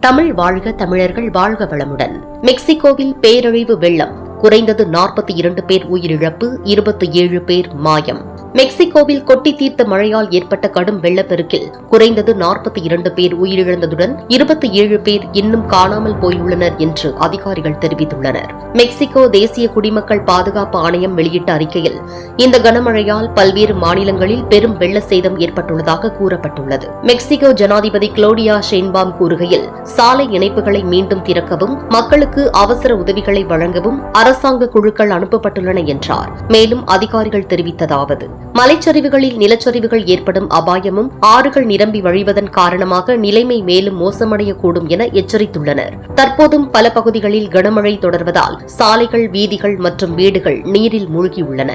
தமிழ் வாழ்க தமிழர்கள் வாழ்க வளமுடன். மெக்சிகோவில் பேரழிவு வெள்ளம். குறைந்தது நாற்பத்தி இரண்டு பேர் உயிரிழப்பு இருபத்தி ஏழு பேர் மாயம். மெக்சிகோவில் கொட்டி தீர்த்த மழையால் ஏற்பட்ட கடும் வெள்ளப்பெருக்கில் குறைந்தது நாற்பத்தி இரண்டு பேர் உயிரிழந்ததுடன் இருபத்தி ஏழு பேர் இன்னும் காணாமல் போயுள்ளனர் என்று அதிகாரிகள் தெரிவித்துள்ளனர். மெக்சிகோ தேசிய குடிமக்கள் பாதுகாப்பு ஆணையம் வெளியிட்ட அறிக்கையில் இந்த கனமழையால் பல்வேறு மாநிலங்களில் பெரும் வெள்ள சேதம் ஏற்பட்டுள்ளதாக கூறப்பட்டுள்ளது. மெக்சிகோ ஜனாதிபதி குளோடியா ஷேன்பாம் கூறுகையில் சாலை இணைப்புகளை மீண்டும் திறக்கவும் மக்களுக்கு அவசர உதவிகளை வழங்கவும் அரசாங்க குழுக்கள் அனுப்பப்பட்டுள்ளன என்றார். மேலும் அதிகாரிகள் தெரிவித்ததாவது மலைச்சரிவுகளில் நிலச்சரிவுகள் ஏற்படும் அபாயமும் ஆறுகள் நிரம்பி வழிவதன் காரணமாக நிலைமை மேலும் மோசமடையக்கூடும் என எச்சரித்துள்ளனர். தற்போதும் பல பகுதிகளில் கனமழை தொடர்வதால் சாலைகள் வீதிகள் மற்றும் வீடுகள் நீரில் மூழ்கியுள்ளன.